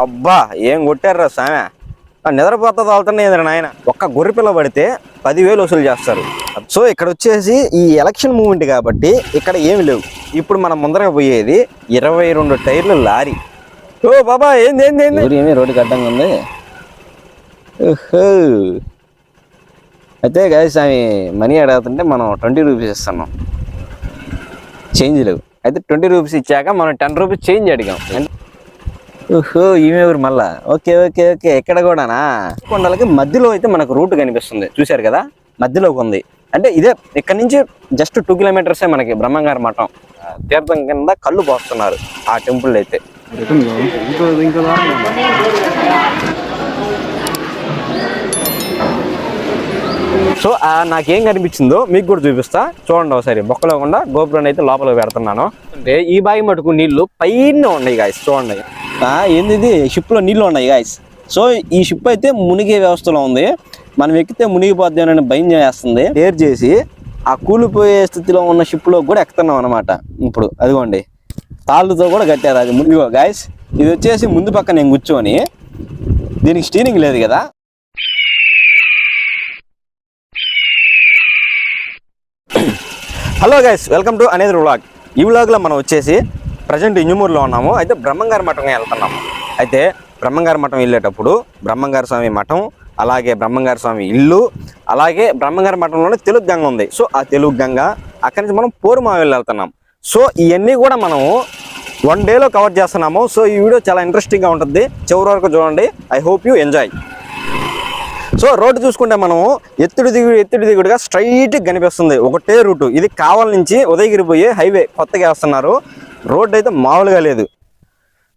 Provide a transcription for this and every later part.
అబ్బా ఏం కొట్టారా సామె? నిద్రపోతా తోలుతున్నాయి నాయన. ఒక్క గొర్రె పిల్ల పడితే పదివేలు వసూలు చేస్తారు. సో ఇక్కడ వచ్చేసి ఈ ఎలక్షన్ మూమెంట్ కాబట్టి ఇక్కడ ఏమి లేవు. ఇప్పుడు మనం ముందరగా పోయేది ఇరవై రెండు టైర్లు లారీ. ఓ బాబా ఏంది ఏంది ఏంది? ఏమి రోడ్డుకి అడ్డంగా ఉంది? ఓహో. అయితే గాయస్ ఆమె మనీ అడుగుతుంటే మనం ట్వంటీ రూపీస్ ఇస్తున్నాం. చేంజ్ లేవు. అయితే ట్వంటీ రూపీస్ ఇచ్చాక మనం టెన్ రూపీస్ చేంజ్ అడిగాం. ఓహో ఈమె ఊరు మళ్ళా? Okay okay okay. ఎక్కడ కూడానా? కొండలకి మధ్యలో అయితే మనకు రూట్ కనిపిస్తుంది. చూశారు కదా? మధ్యలోకి ఉంది. అంటే ఇదే ఇక్కడ నుంచి జస్ట్ టూ కిలోమీటర్సే మనకి బ్రహ్మంగారి మఠం. తీర్థం కింద కళ్ళు పోస్తున్నారు ఆ టెంపుల్ అయితే. సో నాకేం కనిపించిందో మీకు కూడా చూపిస్తా. చూడండి ఒకసారి. బొక్కలో గోపురాన్ని అయితే లోపలికి పెడుతున్నాను. అంటే ఈ బావి మటుకు నీళ్ళు పైన ఉన్నాయి గాయస్ చూడండి. ఏంది ఇది షిప్లో నీళ్ళు ఉన్నాయి గాయస్ సో ఈ షిప్ అయితే మునిగే వ్యవస్థలో ఉంది. మనం ఎక్కితే మునిగిపోద్ది అని భయం చేస్తుంది. డేర్ చేసి ఆ కూలిపోయే స్థితిలో ఉన్న షిప్లో కూడా ఎక్కుతున్నాం అనమాట ఇప్పుడు అదిగోండి. తాళ్ళతో కూడా కట్టారు అది. ముందుగో గాయస్ ఇది వచ్చేసి ముందు పక్క నేను కూర్చొని దీనికి స్టీరింగ్ లేదు కదా. హలో గైస్ వెల్కమ్ టు అనేది వ్లాగ్ ఈ వ్లాగ్లో మనం వచ్చేసి ప్రజెంట్ ఇంజమూరులో ఉన్నాము. అయితే బ్రహ్మంగారి మఠం వెళ్తున్నాము. అయితే బ్రహ్మంగారి మఠం వెళ్ళేటప్పుడు బ్రహ్మంగారి స్వామి మఠం అలాగే బ్రహ్మంగారి స్వామి ఇల్లు అలాగే బ్రహ్మంగారి మఠంలోనే తెలుగు గంగ ఉంది. సో ఆ తెలుగు గంగ అక్కడి నుంచి మనం పోరుమావిల్ వెళ్తున్నాం. సో ఇవన్నీ కూడా మనము వన్ డేలో కవర్ చేస్తున్నాము. సో ఈ వీడియో చాలా ఇంట్రెస్టింగ్గా ఉంటుంది. చివరి వరకు చూడండి. I hope you enjoy. So road చూసుకుంటే మనము ఎత్తుడు దిగుడు ఎత్తుడు దిగుడుగా స్ట్రైట్గా కనిపిస్తుంది. ఒకటే రూటు. ఇది కావల నుంచి ఉదయగిరి పోయే హైవే కొత్తగా వేస్తున్నారు. రోడ్డు అయితే మామూలుగా లేదు.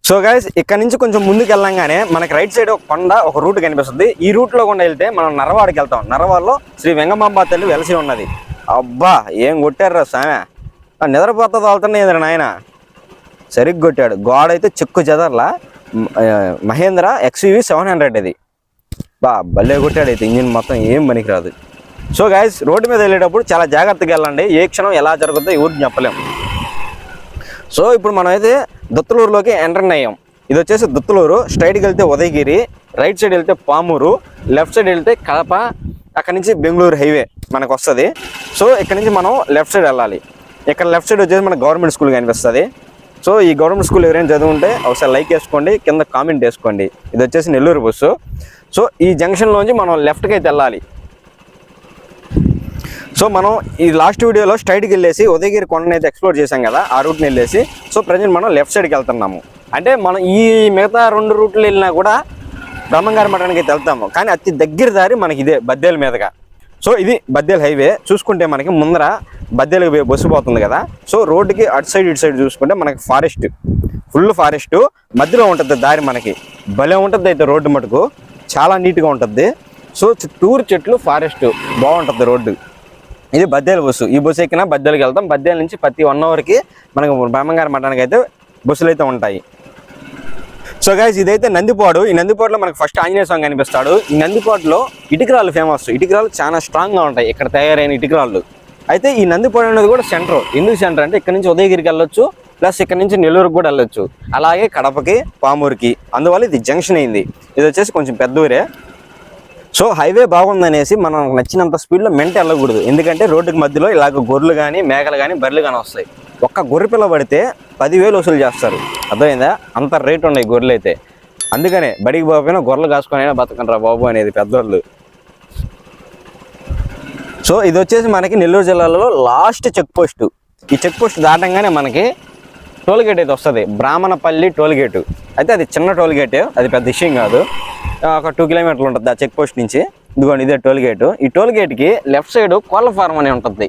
సో గైస్ ఇక్కడ నుంచి కొంచెం ముందుకు వెళ్ళంగానే మనకి రైట్ సైడ్ ఒక కొండ ఒక రూట్ కనిపిస్తుంది. ఈ రూట్లో కూడా వెళ్తే మనం నరవాడకి వెళ్తాం. నరవాడలో శ్రీ వెంగమాంబ తల్లి వెలసి ఉన్నది. అబ్బా ఏం కొట్టారా సామె? ఆ నిద్రపోతా తోలుతున్నాయి నాయన? సరిగ్గా కొట్టాడు. గోడ అయితే చెక్కు చెదర్లా. మహేంద్ర ఎక్స్యూవి సెవెన్ హండ్రెడ్ ఇది. బా భలే కొట్టాడు అయితే ఇంజిన్ మొత్తం ఏం పనికిరాదు. సో గాయస్ రోడ్డు మీద వెళ్ళేటప్పుడు చాలా జాగ్రత్తగా వెళ్ళండి. ఏ క్షణం ఎలా జరుగుతుందో ఎవరికి చెప్పలేము సో ఇప్పుడు మనం అయితే దుత్తలూరులోకి ఎంటర్ అయ్యాం. ఇది వచ్చేసి దుత్తలూరు స్ట్రైట్కి వెళ్తే ఉదయగిరి రైట్ సైడ్ వెళ్తే పామూరు లెఫ్ట్ సైడ్ వెళ్తే కడప అక్కడ నుంచి బెంగళూరు హైవే మనకు వస్తుంది. సో ఇక్కడ నుంచి మనం లెఫ్ట్ సైడ్ వెళ్ళాలి. ఇక్కడ లెఫ్ట్ సైడ్ వచ్చేసి మన గవర్నమెంట్ స్కూల్ కనిపిస్తుంది. సో ఈ గవర్నమెంట్ స్కూల్ ఎవరైనా చదువుంటే ఒకసారి లైక్ వేసుకోండి కింద కామెంట్ వేసుకోండి ఇది వచ్చేసి నెల్లూరు బస్సు. సో ఈ జంక్షన్లోంచి మనం లెఫ్ట్కి అయితే వెళ్ళాలి. సో మనం ఈ లాస్ట్ వీడియోలో స్ట్రైట్కి వెళ్ళేసి ఉదయగిరి కొండని అయితే ఎక్స్ప్లోర్ చేసాం కదా ఆ రూట్ని వెళ్ళేసి. సో ప్రజెంట్ మనం లెఫ్ట్ సైడ్కి వెళ్తున్నాము. అంటే మనం ఈ మిగతా రెండు రూట్లు వెళ్ళినా కూడా బ్రహ్మంగారి మఠానికి అయితే వెళ్తాము. కానీ అతి దగ్గర దారి మనకి ఇదే బద్దేల మీదగా. సో ఇది బద్దేల్ హైవే. చూసుకుంటే మనకి ముందర బద్దేలకు బస్సు పోతుంది కదా. సో రోడ్డుకి అటు సైడ్ ఇటు సైడ్ చూసుకుంటే మనకి ఫారెస్ట్. Full forest. మధ్యలో ఉంటుంది దారి మనకి. భలే ఉంటుంది అయితే రోడ్డు మటుకు. చాలా నీట్గా ఉంటుంది. సో చుట్టూరు చెట్లు ఫారెస్ట్. బాగుంటుంది రోడ్డు. ఇది బద్దేల బస్సు. ఈ బస్సు ఎక్కినా బద్దేలకు వెళ్తాం. బద్దేల నుంచి ప్రతి వన్ అవర్కి మనకు బ్రహ్మంగారి మఠానికి అయితే బస్సులు అయితే ఉంటాయి. సో గైస్ ఇదైతే నందిపాడు. ఈ నందిపాడులో మనకు ఫస్ట్ ఆంజనేయ స్వామి కనిపిస్తాడు. ఈ నందిపాడులో ఇటుకరాలు ఫేమస్ ఇటుకరాలు చాలా స్ట్రాంగ్గా ఉంటాయి. ఇక్కడ తయారైన ఇటుకరాళ్ళు. అయితే ఈ నందిపాడు అనేది కూడా సెంటర్ ఎందుకు సెంటర్ అంటే ఇక్కడ నుంచి ఉదయగిరికి వెళ్ళొచ్చు ప్లస్ ఇక్కడ నుంచి నెల్లూరుకి కూడా వెళ్ళొచ్చు. అలాగే కడపకి పామూరుకి. అందువల్ల ఇది జంక్షన్ అయింది. ఇది వచ్చేసి కొంచెం పెద్ద ఊరే. సో హైవే బాగుందనేసి మనం నచ్చినంత స్పీడ్లో మెంట వెళ్ళకూడదు ఎందుకంటే రోడ్డుకి మధ్యలో ఇలాగ గొర్రెలు కానీ మేకలు కానీ బర్రెలు కానీ వస్తాయి. ఒక్క గొర్రె పిల్ల పడితే పదివేలు వసూలు చేస్తారు. అర్థమైందా? అంత రేట్ ఉన్నాయి గొర్రెలు అయితే. అందుకనే బడికి పోకపోయినా గొర్రెలు కాసుకొని అయినా బతకండి బాబు అనేది పెద్దోళ్ళు. సో ఇది వచ్చేసి మనకి నెల్లూరు జిల్లాలో లాస్ట్ చెక్ పోస్ట్. ఈ చెక్ పోస్ట్ దాటంగానే మనకి టోల్ గేట్ అయితే వస్తుంది. బ్రాహ్మణపల్లి టోల్ గేటు అయితే అది చిన్న టోల్ గేటే అది పెద్ద విషయం కాదు. ఒక టూ కిలోమీటర్లు ఉంటుంది ఆ చెక్ పోస్ట్ నుంచి. ఇదిగోండి ఇదే టోల్ గేటు ఈ టోల్ గేట్కి లెఫ్ట్ సైడ్ కోళ్ళ ఫార్మ్ అని ఉంటుంది.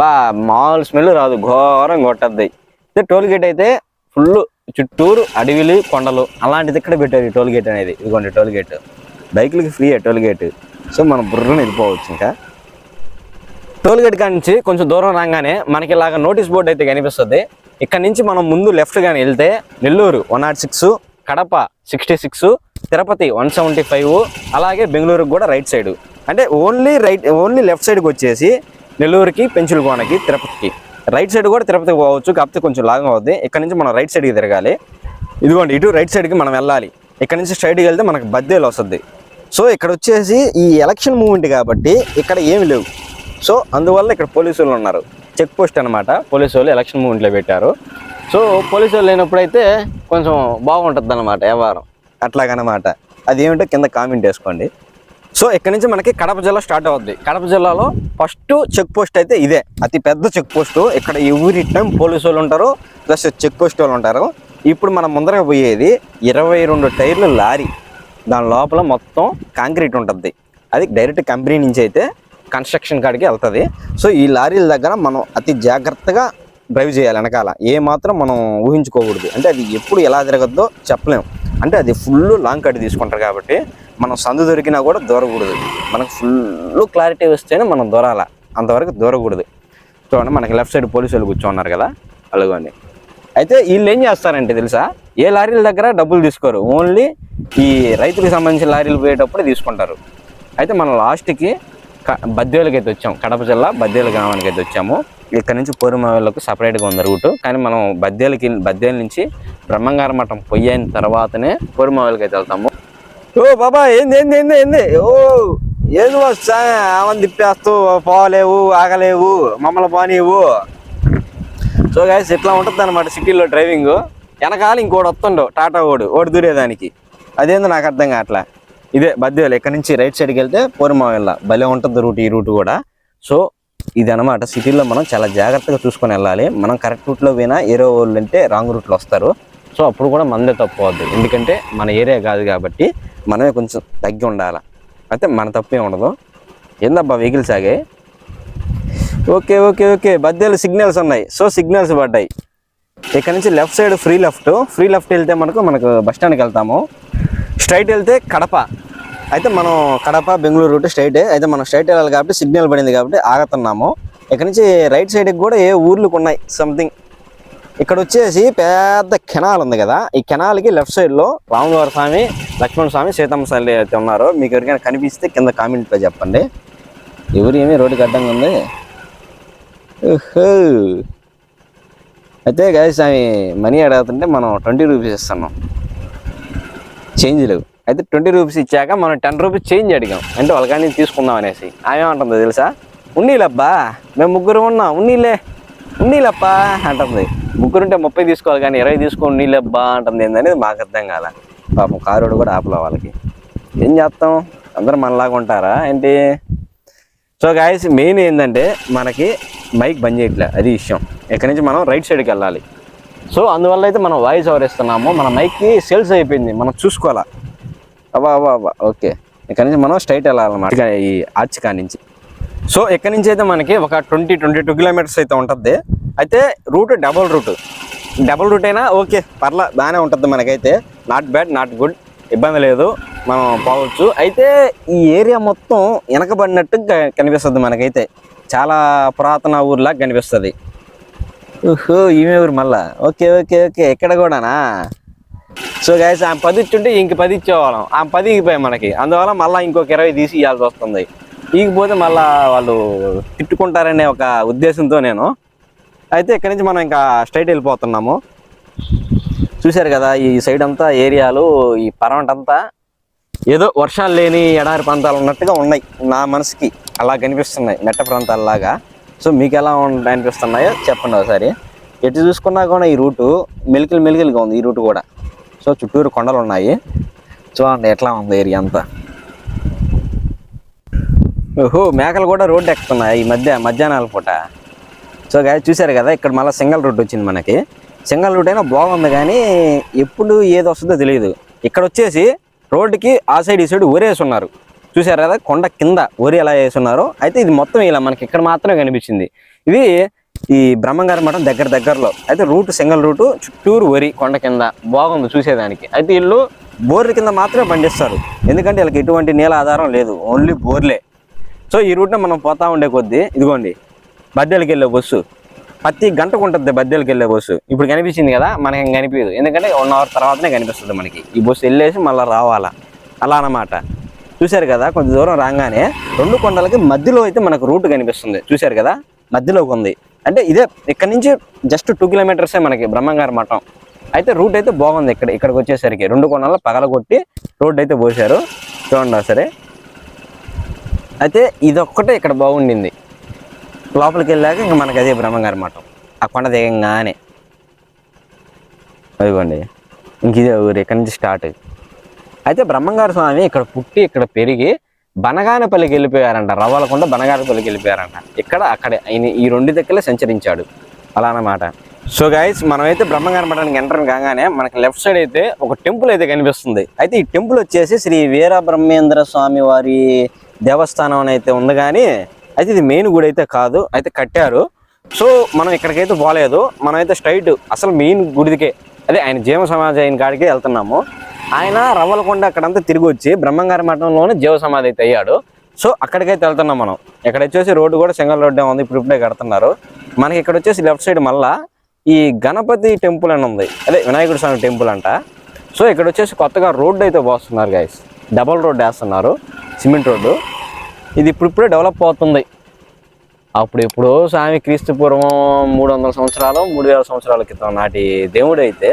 బా మామూలు స్మెల్ రాదు ఘోరం కొట్టద్ది. ఇదే టోల్ గేట్ అయితే ఫుల్ చుట్టూరు అడవిలు కొండలు అలాంటిది ఇక్కడ పెట్టారు ఈ టోల్ గేట్ అనేది. ఇదిగోండి టోల్ గేట్ బైకులకి ఫ్రీ టోల్ గేట్ సో మనం బుర్రని వెళ్ళిపోవచ్చు ఇంకా. టోల్ గేట్ కాడ నుంచి కొంచెం దూరం రాగానే మనకి ఇలాగ నోటీస్ బోర్డు అయితే కనిపిస్తుంది. ఇక్కడ నుంచి మనం ముందు లెఫ్ట్ కానీ వెళ్తే Nellore one nought six Kadapa sixty six Tirupati one seventy five అలాగే బెంగళూరుకి కూడా రైట్ సైడ్. అంటే ఓన్లీ రైట్ ఓన్లీ లెఫ్ట్ సైడ్కి వచ్చేసి నెల్లూరుకి పెంచులకోనకి తిరుపతికి. రైట్ సైడ్ కూడా తిరుపతికి పోవచ్చు కాకపోతే కొంచెం లాగం అవుద్ది. ఇక్కడ నుంచి మనం రైట్ సైడ్కి తిరగాలి. ఇదిగోండి ఇటు రైట్ సైడ్కి మనం వెళ్ళాలి. ఇక్కడ నుంచి స్ట్రైట్కి వెళ్తే మనకు బద్దేలు వస్తుంది. సో ఇక్కడ వచ్చేసి ఈ ఎలక్షన్ మూమెంట్ కాబట్టి ఇక్కడ ఏమి లేవు. సో అందువల్ల ఇక్కడ పోలీసులు ఉన్నారు. చెక్ పోస్ట్ అనమాట పోలీసు వాళ్ళు ఎలక్షన్ మూమెంట్లో పెట్టారు. సో పోలీసు వాళ్ళు లేనప్పుడైతే కొంచెం బాగుంటుంది అనమాట వ్యవహారం. అట్లాగనమాట. అది ఏమిటో కింద కామెంట్ వేసుకోండి సో ఇక్కడ నుంచి మనకి కడప జిల్లా స్టార్ట్ అవుద్ది. కడప జిల్లాలో ఫస్ట్ చెక్ పోస్ట్ అయితే ఇదే. అతి పెద్ద చెక్ పోస్ట్. ఇక్కడ ఎవ్రీ టైం పోలీసు వాళ్ళు ఉంటారు. ప్లస్ చెక్ పోస్ట్ వాళ్ళు ఉంటారు. ఇప్పుడు మనం ముందరగా పోయేది ఇరవై రెండు టైర్ల లారీ. దాని లోపల మొత్తం కాంక్రీట్ ఉంటుంది. అది డైరెక్ట్ కంపెనీ నుంచి అయితే కన్స్ట్రక్షన్ కాడికి వెళ్తుంది. సో ఈ లారీల దగ్గర మనం అతి జాగ్రత్తగా డ్రైవ్ చేయాలి వెనకాల. ఏ మాత్రం మనం ఊహించుకోకూడదు. అంటే అది ఎప్పుడు ఎలా తిరగద్దో చెప్పలేము అంటే అది ఫుల్ లాంగ్ కట్ తీసుకుంటారు కాబట్టి మనం సందు దొరికినా కూడా దూరకూడదు మనకు ఫుల్ క్లారిటీ వస్తేనే మనం దూరాల. అంతవరకు దూరకూడదు చూడండి మనకి లెఫ్ట్ సైడ్ పోలీసులు కూర్చోన్నారు కదా. అలాగోండి. అయితే వీళ్ళు ఏం చేస్తారంటే తెలుసా? ఏ లారీల దగ్గర డబ్బులు తీసుకోరు. ఓన్లీ ఈ రైతులకు సంబంధించిన లారీలు పోయేటప్పుడు తీసుకుంటారు. అయితే మనం లాస్ట్కి బద్దేలకి అయితే వచ్చాం. కడప జిల్లా బద్దేలు గ్రామానికి అయితే వచ్చాము. ఇక్కడ నుంచి పోరుమావేళ్ళకు సపరేట్గా ఉంది రూటు. కానీ మనం బద్దేలకి బద్దేల నుంచి బ్రహ్మంగార మఠం పొయ్యిన తర్వాతనే పోరుమావేలకి అయితే వెళ్తాము. ఓ బాబా ఏంది ఏంది ఏంది ఏంది? ఓ ఏది వస్తా ఆమెను తిప్పేస్తూ పోలేవు ఆగలేవు మమ్మల్ని పోనీవు. సో గాయస్ ఇట్లా ఉంటుంది అనమాట సిటీలో డ్రైవింగ్. వెనకాల ఇంకోటి వస్తుండవు టాటా ఓడు ఓడి దూరేదానికి. అదేందో నాకు అర్థం కావట్లే. ఇదే బద్దేలు ఇక్కడ నుంచి రైట్ సైడ్కి వెళ్తే పోరుమావిల్ల. భలే ఉంటుంది రూట్ ఈ రూట్ కూడా. సో ఇది అనమాట సిటీలో మనం చాలా జాగ్రత్తగా చూసుకొని వెళ్ళాలి. మనం కరెక్ట్ రూట్లో పోయినా ఏరో వాళ్ళు అంటే రాంగ్ రూట్లో వస్తారు. సో అప్పుడు కూడా మనదే తప్పు అవద్దు. ఎందుకంటే మన ఏరియా కాదు కాబట్టి మనమే కొంచెం తగ్గి ఉండాలి. అయితే మన తప్పే ఉండదు. ఏందబ్బా వెహికల్స్ ఆగే? Okay okay okay. బద్దెలు సిగ్నల్స్ ఉన్నాయి. సో సిగ్నల్స్ పడ్డాయి. ఇక్కడ నుంచి left side free left. Free left వెళ్తే మనకు మనకు బస్ స్టాండ్కి వెళ్తాము. స్ట్రైట్ వెళ్తే కడప. అయితే మనం కడప బెంగళూరు రూట్ స్ట్రైట్. అయితే మనం స్ట్రైట్ వెళ్ళాలి కాబట్టి సిగ్నల్ పడింది కాబట్టి ఆగుతున్నాము. ఇక్కడ నుంచి రైట్ సైడ్కి కూడా ఏ ఊర్లకు ఉన్నాయి సంథింగ్. ఇక్కడ వచ్చేసి పెద్ద కెనాల్ ఉంది కదా. ఈ కెనాల్కి లెఫ్ట్ సైడ్లో రాములవారి స్వామి లక్ష్మణ స్వామి సీతమ్మ తల్లి అయితే ఉన్నారు. మీకు ఎవరికైనా కనిపిస్తే కింద కామెంట్లో చెప్పండి. ఎవరు ఏమి రోడ్డుకి అడ్డంగా ఉంది? అయితే గాయస్ మనీ అడుగుతుంటే మనం ట్వంటీ రూపీస్ ఇస్తున్నాం. చేంజ్ లేవు. అయితే ట్వంటీ రూపీస్ ఇచ్చాక మనం టెన్ రూపీస్ చేంజ్ అడిగాం. అంటే వాళ్ళకని తీసుకుందాం అనేసి. ఆమెమంటుందో తెలుసా? ఉన్నీలబ్బా మేము ముగ్గురు ఉన్నాం. ఉన్నీలే. ఉన్నీలప్పా అంటుంది. ముగ్గురుంటే ముప్పై తీసుకోవాలి కానీ ఇరవై తీసుకో నీళ్ళబ్బా అంటుంది. ఏందనేది మాకు అర్థం కాల. పాపం కారోడు కూడా ఆపలే వాళ్ళకి. ఏం చేస్తాం? అందరూ మనలాగా ఉంటారా? ఏంటి? సో గాయస్ మెయిన్ ఏంటంటే మనకి మైక్ బంద్ చేయట్లే. అది విషయం. ఇక్కడి నుంచి మనం రైట్ సైడ్కి వెళ్ళాలి. సో అందువల్ల అయితే మనం వాయిస్ ఓవర్ ఇస్తున్నాము. మన మైక్కి సేల్స్ అయిపోయింది. మనం చూసుకోవాలా? అబ్బా అబ్బా అబ్బా ఓకే. ఇక్కడ నుంచి మనం స్ట్రైట్ వెళ్ళాలన్నమాట. ఈ ఆర్చ్ కానించి సో ఇక్కడ నుంచి అయితే మనకి ఒక ట్వంటీ ట్వంటీ టూ కిలోమీటర్స్ అయితే ఉంటుంది అయితే route double route. Double route అయినా ఓకే పర్లా బాగానే ఉంటుంది మనకైతే. Not bad not good. ఇబ్బంది లేదు. మనం పోవచ్చు. అయితే ఈ ఏరియా మొత్తం వెనకబడినట్టు కనిపిస్తుంది మనకైతే. చాలా పురాతన ఊర్లా కనిపిస్తుంది. ఓహో ఈమె ఊరు మళ్ళా? ఓకే ఓకే ఓకే ఇక్కడ కూడానా? సో గాయస్ ఆమె పది ఇచ్చుంటే ఇంక పది ఇచ్చేవాళ్ళం. ఆమె పది ఇగిపోయాయి మనకి. అందువల్ల మళ్ళీ ఇంకొక ఇరవై తీసి ఇవ్వాల్సి వస్తుంది. ఈగిపోతే మళ్ళా వాళ్ళు తిట్టుకుంటారనే ఒక ఉద్దేశంతో నేను. అయితే ఇక్కడి నుంచి మనం ఇంకా స్ట్రైట్ వెళ్ళిపోతున్నాము. చూశారు కదా ఈ సైడ్ అంతా ఏరియాలు ఈ పర్వంట్ అంతా ఏదో వర్షాలు లేని ఎడారి ప్రాంతాలు ఉన్నట్టుగా ఉన్నాయి నా మనసుకి. అలా కనిపిస్తున్నాయి మెట్ట ప్రాంతాలలాగా. సో మీకు ఎలా అనిపిస్తున్నాయో చెప్పండి ఒకసారి. ఎటు చూసుకున్నా కూడా ఈ రూటు మెలికిలు మెలికిలుగా ఉంది ఈ రూట్ కూడా. సో చుట్టూరు కొండలు ఉన్నాయి. చూడండి ఎట్లా ఉంది ఏరియా అంతా. ఓహో మేకలు కూడా రోడ్డు ఎక్కుతున్నాయి ఈ మధ్య మధ్యాహ్నాల పూట. సో గాయ చూశారు కదా ఇక్కడ మళ్ళీ సింగల్ రూట్ వచ్చింది మనకి. సింగల్ రూట్ అయినా బాగుంది కానీ ఎప్పుడు ఏది వస్తుందో తెలియదు. ఇక్కడ వచ్చేసి రోడ్డుకి ఆ సైడ్ ఈ సైడ్ ఊరేసి ఉన్నారు చూశారు కదా కొండ కింద వరి ఎలా వేసి అయితే ఇది మొత్తం ఇలా మనకి ఇక్కడ మాత్రమే కనిపించింది. ఇది ఈ బ్రహ్మంగారి మఠం దగ్గర దగ్గరలో. అయితే రూట్ సింగల్ రూటు చుట్టూరు వరి కొండ కింద బాగుంది చూసేదానికి. అయితే వీళ్ళు బోర్ల కింద మాత్రమే పండిస్తారు. ఎందుకంటే వీళ్ళకి ఎటువంటి నీళ్ళ ఆధారం లేదు. ఓన్లీ బోర్లే. సో ఈ రూట్ని మనం పోతా ఉండే కొద్దీ ఇదిగోండి బద్దెలకి వెళ్ళే బస్సు. ప్రతి గంటకు ఉంటుంది బద్దెలకి వెళ్ళే బస్సు. ఇప్పుడు కనిపించింది కదా మనకి కనిపించదు. ఎందుకంటే వన్ అవర్ తర్వాతనే కనిపిస్తుంది మనకి. ఈ బస్సు వెళ్ళేసి మళ్ళీ రావాలా. అలా అన్నమాట. చూశారు కదా కొంచెం దూరం రాగానే రెండు కొండలకి మధ్యలో అయితే మనకు రూట్ కనిపిస్తుంది. చూశారు కదా మధ్యలోకి ఉంది. అంటే ఇదే ఇక్కడ నుంచి జస్ట్ టూ కిలోమీటర్సే మనకి బ్రహ్మంగారి మఠం. అయితే రూట్ అయితే బాగుంది ఇక్కడ ఇక్కడికి వచ్చేసరికి. రెండు కొనాల పగలగొట్టి రోడ్ అయితే పోసారు చూడండి సరే అయితే ఇదొక్కటే ఇక్కడ బాగుండింది. లోపలికి వెళ్ళాక ఇంకా మనకి అదే బ్రహ్మంగారి మఠం. ఆ కొండ దిగంగానే. అదిగోండి. ఇంక ఇదే ఊరు ఇక్కడ నుంచి స్టార్ట్ అయితే బ్రహ్మంగారు స్వామి ఇక్కడ పుట్టి ఇక్కడ పెరిగి బనగానపల్లికి వెళ్ళిపోయారంట. రవ్వలకుండా బనగానపల్లికి వెళ్ళిపోయారంట. ఇక్కడ అక్కడే ఆయన ఈ రెండు దగ్గర సంచరించాడు. అలా అన్నమాట సో గైస్ మనమైతే బ్రహ్మంగారి మఠానికి ఎంటర్ కాగానే మనకి లెఫ్ట్ సైడ్ అయితే ఒక టెంపుల్ అయితే కనిపిస్తుంది. అయితే ఈ టెంపుల్ వచ్చేసి శ్రీ వీర బ్రహ్మేంద్ర స్వామి వారి దేవస్థానం అని అయితే ఉంది కానీ అయితే ఇది మెయిన్ గుడి అయితే కాదు అయితే కట్టారు. సో మనం ఇక్కడికైతే పోలేదు. మనమైతే స్ట్రైట్ అసలు మెయిన్ గుడికే అదే ఆయన జీవ సమాధి అయిన కాడికి వెళ్తున్నాము. ఆయన రవ్వలకొండ అక్కడంతా తిరిగి వచ్చి బ్రహ్మంగారి మఠంలోనే జీవ సమాధి అయితే అయ్యాడు. సో అక్కడికైతే వెళ్తున్నాం మనం. ఇక్కడ వచ్చేసి రోడ్డు కూడా సింగల్ రోడ్డే ఉంది ఇప్పుడు ఇప్పుడే కడుతున్నారు. మనకి ఇక్కడ వచ్చేసి లెఫ్ట్ సైడ్ మళ్ళా ఈ గణపతి టెంపుల్ అని ఉంది. అదే వినాయకుడి స్వామి టెంపుల్ అంట. సో ఇక్కడ వచ్చేసి కొత్తగా రోడ్డు అయితే పోస్తున్నారు గైస్ డబల్ రోడ్ వేస్తున్నారు సిమెంట్ రోడ్డు. ఇది ఇప్పుడిప్పుడే డెవలప్ అవుతుంది. అప్పుడు ఎప్పుడో స్వామి క్రీస్తు పూర్వం మూడు వందల సంవత్సరాలు మూడు వేల సంవత్సరాల క్రితం నాటి దేవుడు అయితే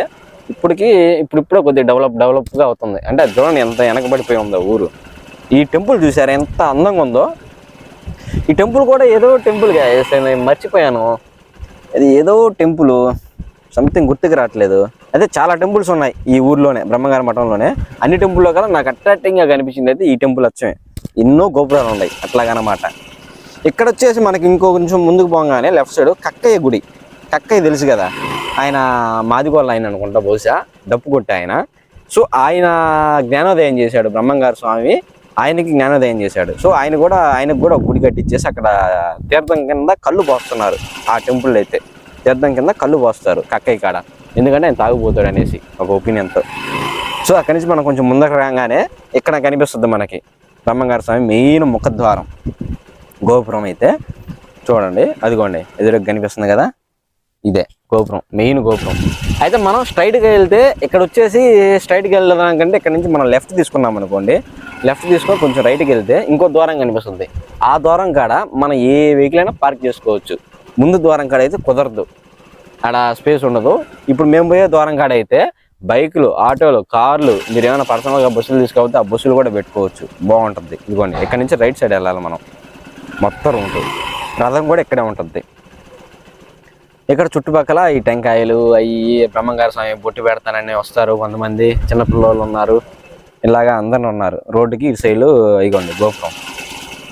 ఇప్పటికి ఇప్పుడిప్పుడే కొద్దిగా డెవలప్ డెవలప్గా అవుతుంది. అంటే అది చూడండి ఎంత వెనకబడిపోయి ఉందో ఊరు. ఈ టెంపుల్ చూసారు ఎంత అందంగా ఉందో? ఈ టెంపుల్ కూడా ఏదో టెంపుల్గా నేను మర్చిపోయాను. అది ఏదో టెంపుల్ సంథింగ్ గుర్తుకు రావట్లేదు. అదే చాలా టెంపుల్స్ ఉన్నాయి ఈ ఊర్లోనే బ్రహ్మగారి మఠంలోనే. అన్ని టెంపుల్లో కన్నా నాకు అట్రాక్టింగ్గా కనిపించింది అయితే ఈ టెంపుల్ వచ్చే ఎన్నో గోపురాలు ఉన్నాయి అట్లాగనమాట. ఇక్కడ వచ్చేసి మనకి ఇంకో కొంచెం ముందుకు పోగానే లెఫ్ట్ సైడ్ కక్కయ్య గుడి. కక్కయ్య తెలుసు కదా? ఆయన మాదిగోళ్ళ ఆయన అనుకుంటా బహుశా. డప్పు కొట్టి ఆయన. సో ఆయన జ్ఞానోదయం చేశాడు బ్రహ్మంగారు స్వామి. ఆయనకి జ్ఞానోదయం చేశాడు. సో ఆయన కూడా ఆయనకు కూడా గుడి కట్టించేసి అక్కడ తీర్థం కింద కళ్ళు పోస్తున్నారు. ఆ టెంపుల్ అయితే తీర్థం కింద కళ్ళు పోస్తారు కక్కయ్య కాడ. ఎందుకంటే ఆయన తాగుపోతాడు అనేసి ఒక ఒపీనియన్తో. సో అక్కడి నుంచి మనం కొంచెం ముందకు రాగానే ఇక్కడ కనిపిస్తుంది మనకి బ్రహ్మంగారు స్వామి మెయిన్ ముఖద్వారం. గోపురం అయితే చూడండి అదిగోండి ఎదురుగా కనిపిస్తుంది కదా? ఇదే గోపురం మెయిన్ గోపురం. అయితే మనం స్ట్రైట్గా వెళ్తే ఇక్కడ వచ్చేసి స్ట్రైట్కి వెళ్ళడానికంటే ఇక్కడ నుంచి మనం లెఫ్ట్ తీసుకున్నాం అనుకోండి. లెఫ్ట్ తీసుకొని కొంచెం రైట్కి వెళ్తే ఇంకో ద్వారం కనిపిస్తుంది. ఆ ద్వారం కాడ మనం ఏ వెహికల్ అయినా పార్క్ చేసుకోవచ్చు. ముందు ద్వారం కాడ అయితే కుదరదు. ఆడ స్పేస్ ఉండదు. ఇప్పుడు మేము పోయే ద్వారం కాడ అయితే బైకులు ఆటోలు కార్లు మీరు ఏమైనా పర్సనల్గా బస్సులు తీసుకపోతే ఆ బస్సులు కూడా పెట్టుకోవచ్చు. బాగుంటుంది. ఇదిగోండి ఇక్కడ నుంచి రైట్ సైడ్ వెళ్ళాలి మనం. మొత్తం ఉంటుంది. రథం కూడా ఇక్కడే ఉంటుంది. ఇక్కడ చుట్టుపక్కల ఈ టెంకాయలు అవి బ్రహ్మంగారి స్వామి బొట్టు పెడతానని వస్తారు కొంతమంది. చిన్నపిల్లలు ఉన్నారు. ఇలాగా అందరూ ఉన్నారు. రోడ్డుకి ఇటు సైడ్ ఇగోండి గోపురం.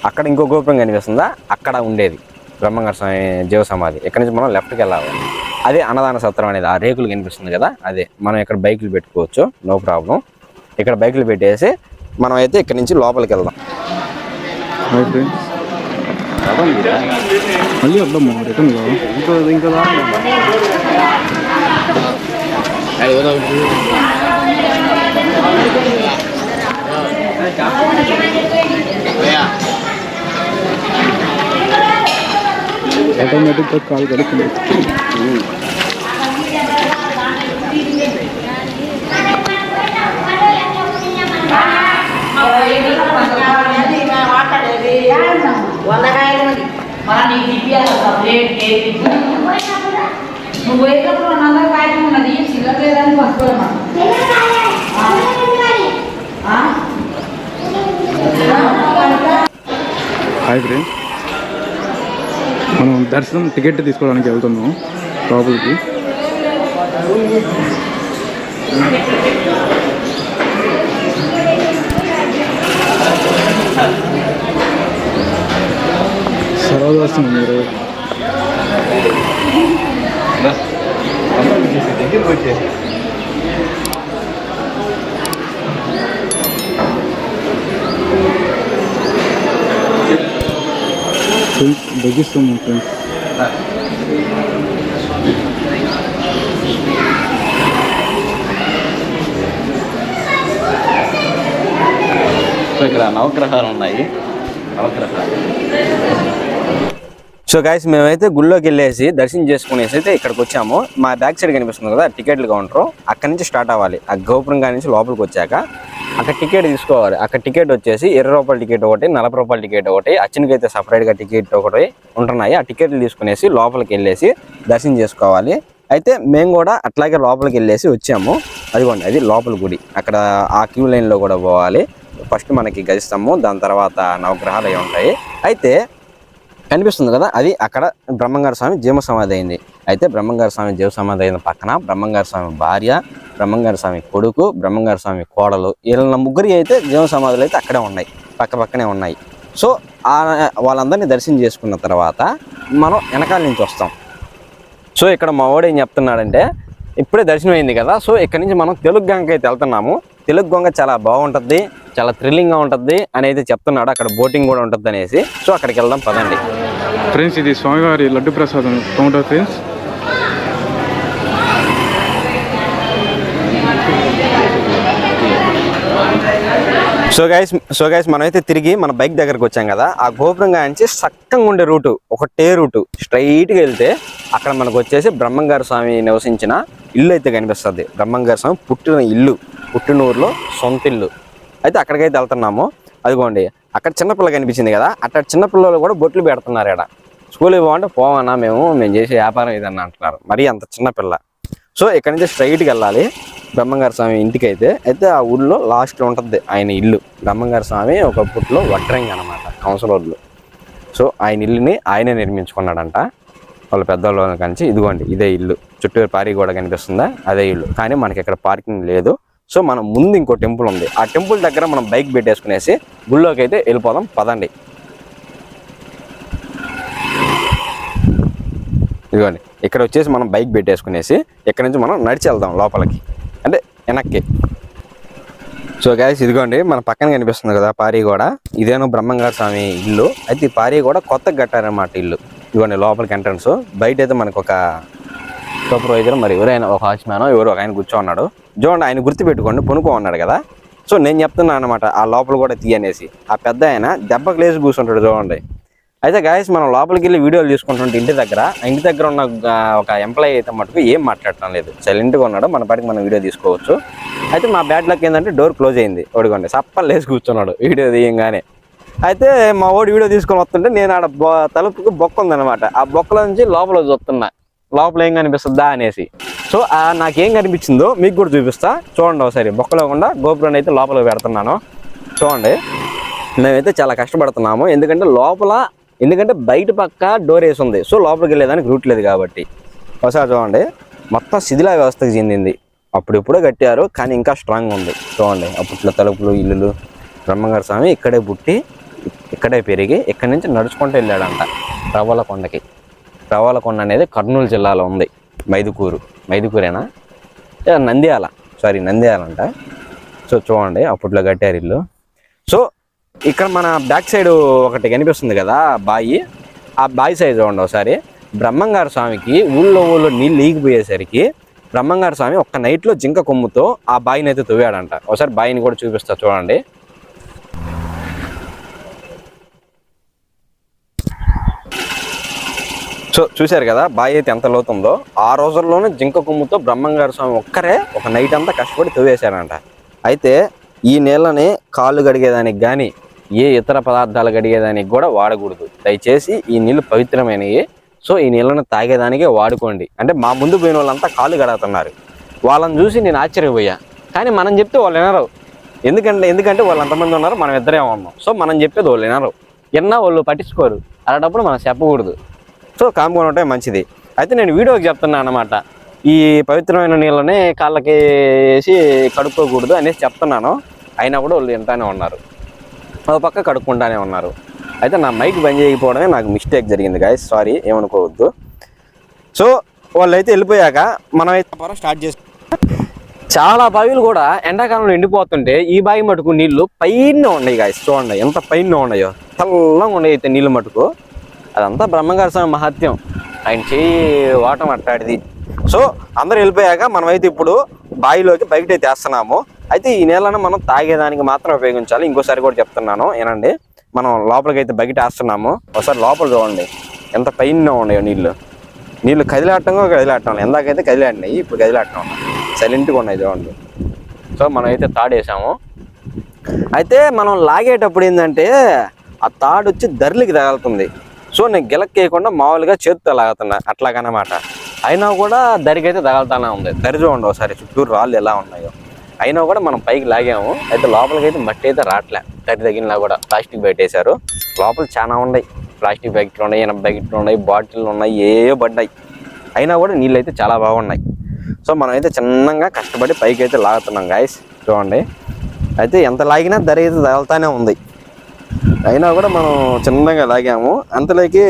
అక్కడ ఇంకో గోపురం కనిపిస్తుందా? అక్కడ ఉండేది బ్రహ్మంగారి స్వామి జీవ సమాధి. ఇక్కడ నుంచి మనం లెఫ్ట్కి వెళ్ళాలి. అదే అన్నదాన సత్రం అనేది ఆ రేకులు కనిపిస్తుంది కదా అదే. మనం ఇక్కడ బైకులు పెట్టుకోవచ్చు నో ప్రాబ్లం. ఇక్కడ బైకులు పెట్టేసి మనం అయితే ఇక్కడ నుంచి లోపలికి వెళ్దాం. 나갑니다. 빨리 없다 뭐 그랬던 거. 이거 이거 나온 거. 아 이거 나 왜야? ऑटोमेटिक कॉल करें Thank you. మన నీకు తిప్పియాలి సపరేట్ నువ్వు పోయేటప్పుడు వంద కాయలు ఉన్నది లేదని హాయ్ ఫ్రెండ్స్. మనం దర్శనం టికెట్ తీసుకోవడానికి వెళ్తున్నాం లోపలికి. సర్వదర్శనం మీరు ఫ్రెండ్స్ బెగిస్తున్నాం ఫ్రెండ్స్ సో ఇక్కడ నవగ్రహాలు ఉన్నాయి. నవగ్రహాలు. సో గాయస్ మేమైతే గుళ్ళోకి వెళ్ళేసి దర్శనం చేసుకునేసి అయితే ఇక్కడికి వచ్చాము. మా బ్యాక్ సైడ్ కనిపిస్తుంది కదా టికెట్లు కౌంటర్. అక్కడి నుంచి స్టార్ట్ అవ్వాలి. ఆ గోపురం కాడి నుంచి లోపలికి వచ్చాక అక్కడ టికెట్ తీసుకోవాలి. అక్కడ టికెట్ వచ్చేసి ఇరవై రూపాయల టికెట్ ఒకటి నలభై రూపాయల టికెట్ ఒకటి అచ్చనికైతే అయితే సపరేట్గా టికెట్ ఒకటి ఉంటున్నాయి. ఆ టికెట్లు తీసుకునేసి లోపలికి వెళ్ళేసి దర్శనం చేసుకోవాలి. అయితే మేము కూడా అట్లాగే లోపలికి వెళ్ళేసి వచ్చాము. అదిగోండి అది లోపల గుడి. అక్కడ ఆ క్యూ లైన్లో కూడా పోవాలి. ఫస్ట్ మనకి గజిస్తాము దాని తర్వాత నవగ్రహాలు అవి ఉంటాయి. అయితే కనిపిస్తుంది కదా అది అక్కడ బ్రహ్మంగార స్వామి జీవ సమాధి అయింది. అయితే బ్రహ్మంగార స్వామి జీవ సమాధి అయిన పక్కన బ్రహ్మంగార స్వామి భార్య బ్రహ్మంగారు స్వామి కొడుకు బ్రహ్మంగార స్వామి కోడలు వీళ్ళ ముగ్గురి అయితే జీవ సమాధులు అయితే అక్కడే ఉన్నాయి పక్క పక్కనే ఉన్నాయి. సో వాళ్ళందరినీ దర్శనం చేసుకున్న తర్వాత మనం వెనకాల నుంచి వస్తాం. సో ఇక్కడ మా వాడు ఏం చెప్తున్నాడంటే ఇప్పుడే దర్శనం అయింది కదా సో ఇక్కడ నుంచి మనం తెలుగు గంగకి అయితే వెళ్తున్నాము. తెలుగు గొంగ చాలా బాగుంటుంది చాలా థ్రిల్లింగ్గా ఉంటుంది అనేది చెప్తున్నాడు. అక్కడ బోటింగ్ కూడా ఉంటుంది అనేసి సో అక్కడికి వెళ్దాం పదండి. ఫ్రెండ్స్ ఇది స్వామివారి లడ్డు ప్రసాదం. Friends so guys so guys మనమైతే తిరిగి మన బైక్ దగ్గరకు వచ్చాం కదా. ఆ గోపురం నుంచి సక్కంగా ఉండే రూటు ఒకటే రూటు. స్ట్రైట్గా వెళ్తే అక్కడ మనకు వచ్చేసి బ్రహ్మంగారు స్వామి నివసించిన ఇల్లు అయితే కనిపిస్తుంది. బ్రహ్మంగారు స్వామి పుట్టిన ఇల్లు పుట్టిన ఊర్లో సొంత ఇల్లు. అయితే అక్కడికైతే వెళ్తున్నాము. అదిగోండి అక్కడ చిన్నపిల్ల కనిపించింది కదా. అక్కడ చిన్నపిల్లలు కూడా బొట్లు పెడుతున్నారు ఇక్కడ స్కూల్కి పోవంటే పోవన్నా మేము మేము చేసే వ్యాపారం ఇదన్నా అంటున్నారు. మరీ అంత చిన్నపిల్ల సో ఇక్కడ నుంచి స్ట్రైట్కి వెళ్ళాలి. బ్రహ్మంగార స్వామి ఇంటికి అయితే అయితే ఆ ఊళ్ళో లాస్ట్లో ఉంటుంది ఆయన ఇల్లు. బ్రహ్మంగారి స్వామి ఒక పుట్లో వడ్రంగి అనమాట కౌన్సిలర్లు. సో ఆయన ఇల్లుని ఆయనే నిర్మించుకున్నాడంట. వాళ్ళ పెద్దవాళ్ళ కంచి ఇదిగోండి ఇదే ఇల్లు. చుట్టూరు పారి కూడా కనిపిస్తుందా? అదే ఇల్లు. కానీ మనకి ఇక్కడ పార్కింగ్ లేదు. సో మనం ముందు ఇంకో టెంపుల్ ఉంది. ఆ టెంపుల్ దగ్గర మనం బైక్ పెట్టేసుకునేసి గుళ్ళోకి అయితే వెళ్ళిపోదాం. పదండి. ఇదిగోండి. ఇక్కడ వచ్చేసి మనం బైక్ పెట్టేసుకునేసి ఇక్కడ నుంచి మనం నడిచి వెళ్దాం లోపలికి. అంటే వెనక్కి. సో గ్యాస్ ఇదిగోండి మన పక్కన కనిపిస్తుంది కదా పారీ కూడా ఇదేనో బ్రహ్మంగారు స్వామి ఇల్లు. అయితే ఈ పారీ కూడా కొత్తగా కట్టారన్నమాట ఇల్లు. ఇదిగోండి లోపలికి ఎంట్రన్స్ బయట అయితే మనకు ఒక సూపర్వైజర్ మరి ఎవరైనా ఒక వాచ్మ్యాన్ ఎవరు ఒక ఆయన కూర్చో ఉన్నాడు చూడండి ఆయన గుర్తుపెట్టుకోండి పొనుకో ఉన్నాడు కదా. సో నేను చెప్తున్నాను అనమాట ఆ లోపల కూడా తీయనేసి. ఆ పెద్ద ఆయన దెబ్బకు లేచి కూర్చుంటాడు చూడండి. అయితే గాయస్ మనం లోపలికి వెళ్ళి వీడియోలు తీసుకుంటుంటే ఇంటి దగ్గర ఇంటి దగ్గర ఉన్న ఒక ఎంప్లాయీ అయితే మటుకు ఏం మాట్లాడటం లేదు. సైలెంట్గా ఉన్నాడు మన పాటికి మనం వీడియో తీసుకోవచ్చు. అయితే మా బ్యాడ్ లక్ ఏంటంటే డోర్ క్లోజ్ అయింది. ఓడిగోండి సప్పలు లేచి కూర్చున్నాడు వీడియో తీయంగానే. అయితే మా ఓడి వీడియో తీసుకొని వస్తుంటే నేను ఆడ బొ- తలుపుకి బొక్క ఉందనమాట ఆ బొక్కలో నుంచి లోపల చూస్తున్నా. లోపల ఏం కనిపిస్తుందా అనేసి. సో నాకేం కనిపించిందో మీకు కూడా చూపిస్తా. చూడండి ఒకసారి బొక్కలేకుండా కూడా గోపురాన్ని అయితే లోపల పెడుతున్నాను. చూడండి మేమైతే చాలా కష్టపడుతున్నాము. ఎందుకంటే లోపల ఎందుకంటే బయట పక్క డోర్ వేసి ఉంది. సో లోపలికి వెళ్ళేదానికి రూట్ లేదు కాబట్టి. ఒకసారి చూడండి. మొత్తం శిథిలా వ్యవస్థకు చెందింది. అప్పుడు ఇప్పుడే కట్టారు కానీ ఇంకా స్ట్రాంగ్ ఉంది. చూడండి. అప్పట్లో తలుపులు ఇల్లులు. బ్రహ్మంగారు స్వామి ఇక్కడే పుట్టి ఇక్కడే పెరిగి ఇక్కడి నుంచి నడుచుకుంటూ వెళ్ళాడంట రవ్వలకొండకి. కొండకి కొండ అనేది కర్నూలు జిల్లాలో ఉంది. మైదుకూరు. మైదుకూరేనా? నంద్యాల. సారీ నంద్యాలంట. సో చూడండి. అప్పట్లో కట్టారు ఇల్లు. సో ఇక్కడ మన బ్యాక్ సైడ్ ఒకటి కనిపిస్తుంది కదా బాయి. ఆ బాయి సైజ్ చూడండి ఒకసారి. బ్రహ్మంగారు స్వామికి ఊళ్ళో ఊళ్ళో నీళ్ళు లీగిపోయేసరికి బ్రహ్మంగారు స్వామి ఒక్క నైట్లో జింక కొమ్ముతో ఆ బాయిని అయితే తవ్వాడంట. ఒకసారి బాయిని కూడా చూపిస్తా చూడండి. సో చూశారు కదా బావి అయితే ఎంత లోతుందో. ఆ రోజుల్లోనే జింక కొమ్ముతో బ్రహ్మంగారు స్వామి ఒక్కరే ఒక నైట్ అంతా కష్టపడి తవ్వేశారంట. అయితే ఈ నీళ్ళని కాళ్ళు గడిగేదానికి కానీ ఏ ఇతర పదార్థాలు కడిగేదానికి కూడా వాడకూడదు. దయచేసి ఈ నీళ్ళు పవిత్రమైనవి సో ఈ నీళ్ళను తాగేదానికే వాడుకోండి. అంటే మా ముందు పోయిన వాళ్ళంతా కాళ్ళు కడుగుతున్నారు వాళ్ళని చూసి నేను ఆశ్చర్యపోయా. కానీ మనం చెప్తే వాళ్ళు వినరు. ఎందుకంటే ఎందుకంటే వాళ్ళు ఎంతమంది ఉన్నారు మనం ఇద్దరే ఉన్నాం. సో మనం చెప్పేది వాళ్ళు వినరు. విన్నా వాళ్ళు పట్టించుకోరు. అలాంటప్పుడు మనం చెప్పకూడదు. సో కాంపౌండ్ ఉంటే మంచిది. అయితే నేను వీడియోకి చెప్తున్నాను అనమాట ఈ పవిత్రమైన నీళ్ళని కాళ్ళకి వేసి కడుక్కోకూడదు అనేసి చెప్తున్నాను. అయినా కూడా వాళ్ళు వింటానే ఉన్నారు. ఒక పక్క కడుక్కుంటానే ఉన్నారు. అయితే నా మైక్ బంద్ చేయకపోవడమే నాకు మిస్టేక్ జరిగింది గాయస్ సారీ ఏమనుకోవద్దు. సో వాళ్ళైతే వెళ్ళిపోయాక మనమైతే అయితే స్టార్ట్ చేసి చాలా బావిలు కూడా ఎండాకాలంలో ఎండిపోతుంటే ఈ బావి మటుకు నీళ్ళు పైన ఉన్నాయి గాయస్ చూడండి ఎంత పైన ఉన్నాయో. తెల్లంగా ఉన్నాయి అయితే నీళ్ళు మటుకు. అదంతా బ్రహ్మంగారి స్వామి మహత్యం. ఆయన చేయి వాటం అట్టాడిది. సో అందరూ వెళ్ళిపోయాక మనమైతే ఇప్పుడు బావిలోకి బయట అయితే వేస్తున్నాము. అయితే ఈ నీళ్ళను మనం తాగేదానికి మాత్రం ఉపయోగించాలి. ఇంకోసారి కూడా చెప్తున్నాను ఏనండి మనం లోపలికి అయితే బకెట్ వేస్తున్నాము. ఒకసారి లోపల చూడండి. ఎంత పైన ఉన్నాయో నీళ్ళు నీళ్ళు కదిలాటంగా కదిలాటం ఎందాకైతే కదిలాడినాయి ఇప్పుడు కదిలాటం సైలెంట్గా ఉన్నాయి చూడండి. సో మనం అయితే తాడేసాము. అయితే మనం లాగేటప్పుడు ఏంటంటే ఆ తాడు వచ్చి ధరలికి తగులుతుంది. సో నేను గిలక్కేయకుండా మామూలుగా చేతితో లాగుతున్నా అట్లాగనమాట. అయినా కూడా దరికైతే తగలుతానే ఉంది. దరి చూడండి ఒకసారి చుట్టూరు రాళ్ళు ఎలా ఉన్నాయో. అయినా కూడా మనం పైకి లాగాము. అయితే లోపలికి అయితే మట్టి అయితే రావట్లే తరి తగినలా కూడా ప్లాస్టిక్ పెట్టేశారు లోపల చాలా ఉన్నాయి. ప్లాస్టిక్ బ్యాకెట్లు ఉన్నాయి ఎనభై ప్యాకెట్లు ఉన్నాయి బాటిల్ ఉన్నాయి ఏయో పడ్డాయి. అయినా కూడా నీళ్ళు అయితే చాలా బాగున్నాయి. సో మనం అయితే చిన్నగా కష్టపడి పైకి అయితే లాగుతున్నాం గాయస్ చూడండి. అయితే ఎంత లాగినా ధర అయితే తగులుతానే ఉంది. అయినా కూడా మనం చిన్నగా లాగాము. అంతలోకి